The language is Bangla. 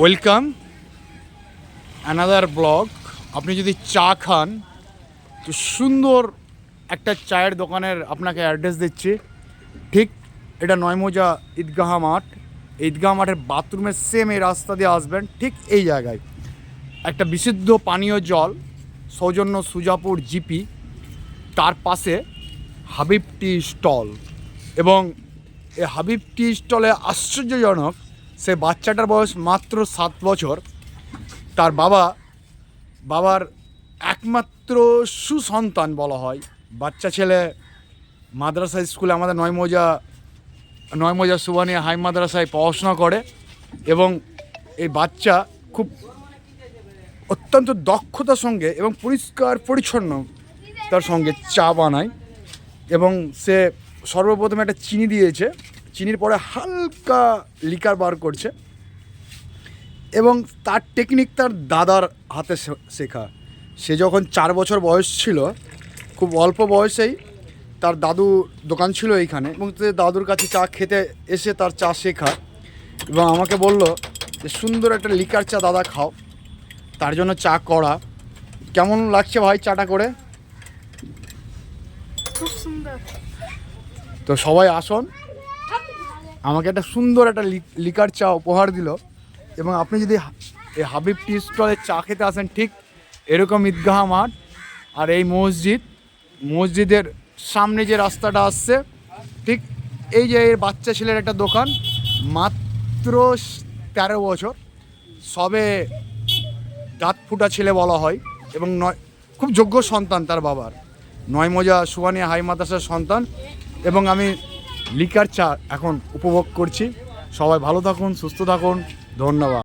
ওয়েলকাম অ্যানাদার ব্লগ আপনি যদি চা খান, তো সুন্দর একটা চায়ের দোকানের আপনাকে অ্যাড্রেস দিচ্ছি। ঠিক এটা নয়মোজা ঈদগাহ মাঠ। ঈদগাহ মাঠের বাথরুমের সেম এই রাস্তা দিয়ে আসবেন, ঠিক এই জায়গায়। একটা বিশুদ্ধ পানীয় জল, সৌজন্য সুজাপুর জিপি, তার পাশে হাবিব টি স্টল। এবং এই হাবিব টি স্টলে আশ্চর্যজনক সে বাচ্চাটার বয়স মাত্র সাত বছর, তার বাবা, বাবার একমাত্র সুসন্তান বলা হয়। বাচ্চা ছেলে মাদ্রাসা স্কুলে আমাদের নয়মোজা নয়মোজা সুবানিয়া হাই মাদ্রাসায় পড়াশোনা করে এবং এই বাচ্চা খুব অত্যন্ত দক্ষতার সঙ্গে এবং পরিষ্কার পরিচ্ছন্ন তার সঙ্গে চা বানায় এবং সে সর্বপ্রথমে একটা চিনি দিয়েছে। চিনির পরে হালকা লিকার বার করছে। এবং তার টেকনিক তার দাদার হাতে শেখা। সে যখন চার বছর বয়স ছিল খুব অল্প বয়সেই তার দাদু দোকান ছিল এইখানে এবং দাদুর কাছে চা খেতে এসে তার চা শেখা এবং আমাকে বলল যে সুন্দর একটা লিকার চা দাদা খাও। তার জন্য চা করা কেমন লাগছে ভাই চাটা করে? খুব সুন্দর। তো সবাই আসুন। আমাকে একটা সুন্দর একটা লিকার চা উপহার দিল। এবং আপনি যদি এই হাবিব টি স্টলে চা খেতে আসেন, ঠিক এরকম ঈদগাহ মাঠ আর এই মসজিদ, মসজিদের সামনে যে রাস্তাটা আসছে, ঠিক এই যে এর বাচ্চা ছেলের একটা দোকান, মাত্র তেরো বছর। সবে দাঁত ফুটা ছেলে বলা হয় এবং নয়, খুব যোগ্য সন্তান তার বাবার। নয় মজা সুবানিয়া হাই মাদ্রাসার সন্তান এবং আমি লিকার চা এখন উপভোগ করছি। সবাই ভালো থাকুন সুস্থ থাকুন। ধন্যবাদ।